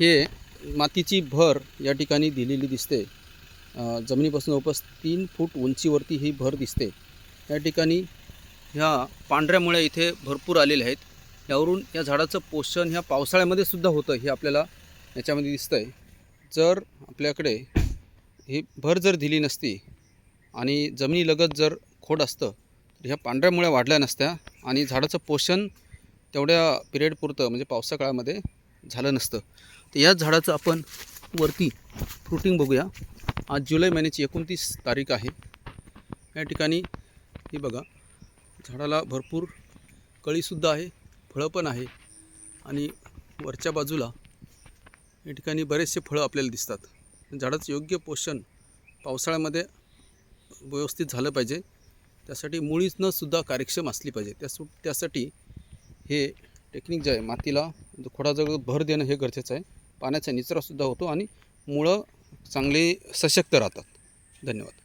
हे मातीची भर या ठिकाणी दिलेली दिसते. जमिनीपासून जवळपास तीन फूट उंचीवरती ही भर दिसते. या ठिकाणी ह्या पांढऱ्या मुळ्या इथे भरपूर आलेल्या आहेत. यावरून या झाडाचं पोषण ह्या पावसाळ्यामध्ये सुद्धा होतं हे आपल्याला याच्यामध्ये दिसतं आहे जर आपल्याकडे ही भर जर दिली नसती आणि जमिनीलगत जर खोड असतं तर ह्या पांढऱ्या मुळ्या वाढल्या नसत्या आणि झाडाचं पोषण तेवढ्या पिरियडपुरतं म्हणजे पावसा काळामध्ये झालं नसतं. तर याच झाडाचं आपण वरती फ्रुटिंग बघूया. आज जुलै महिन्याची एकोणतीस तारीख आहे. या ठिकाणी हे बघा झाडाला भरपूर कळीसुद्धा आहे फळं पण आहे. आणि वरच्या बाजूला या ठिकाणी बरेचसे फळं आपल्याला दिसतात. झाडाचं योग्य पोषण पावसाळ्यामध्ये व्यवस्थित झालं पाहिजे. त्यासाठी मुळीनं सुद्धा कार्यक्षम असली पाहिजे. त्यासु त्यासाठी हे टेक्निक जे आहे मातीला खोडाजवळ भर देणं हे गरजेचं आहे. पाण्याचा निचरासुद्धा होतो आणि मुळं चांगली सशक्त राहतात. धन्यवाद.